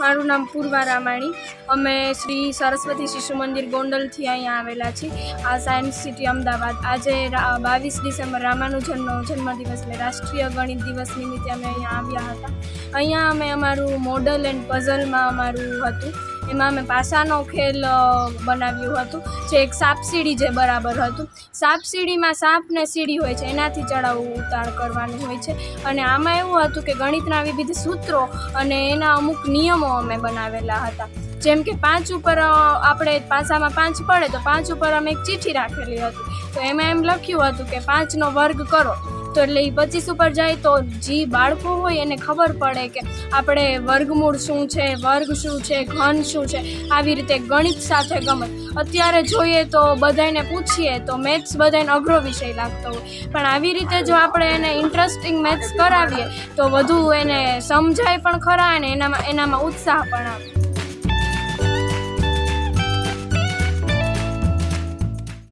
મારું નામ પૂર્વા રામાણી. અમે શ્રી સરસ્વતી શિશુ મંદિર ગોંડલથી અહીંયા આવેલા છીએ. આ સાયન્સ સિટી અમદાવાદ. આજે બાવીસ ડિસેમ્બર રામાનુજનનો જન્મદિવસ એટલે રાષ્ટ્રીય ગણિત દિવસ નિમિત્તે અમે અહીંયા આવ્યા હતા. અહીંયા અમે અમારું મોડલ એન્ડ પઝલમાં અમારું હતું. એમાં અમે પાસાનો ખેલ બનાવ્યું હતું, જે એક સાપ સીડી જે બરાબર હતું. સાપ સીડીમાં સાપ ને સીડી હોય છે, એનાથી ચડાવવું ઉતાર કરવાનું હોય છે. અને આમાં એવું હતું કે ગણિતના વિવિધ સૂત્રો અને એના અમુક નિયમો અમે બનાવેલા હતા. જેમ કે પાંચ ઉપર આપણે પાસામાં પાંચ પડે તો પાંચ ઉપર અમે એક ચીઠી રાખેલી હતી. તો એમાં એમ લખ્યું હતું કે પાંચનો વર્ગ કરો. તો એટલે એ પચીસ ઉપર જાય તો જે બાળકો હોય એને ખબર પડે કે આપણે વર્ગમૂળ શું છે, વર્ગ શું છે, ઘન શું છે, આવી રીતે ગણિત સાથે ગમત અત્યારે જોઈએ તો બધાને પૂછીએ તો મેથ્સ બધાને અઘરો વિષય લાગતો હોય. પણ આવી રીતે જો આપણે એને ઇન્ટરેસ્ટિંગ મેથ્સ કરાવીએ તો વધુ એને સમજાય પણ ખરા અને એનામાં એનામાં ઉત્સાહ પણ આવે.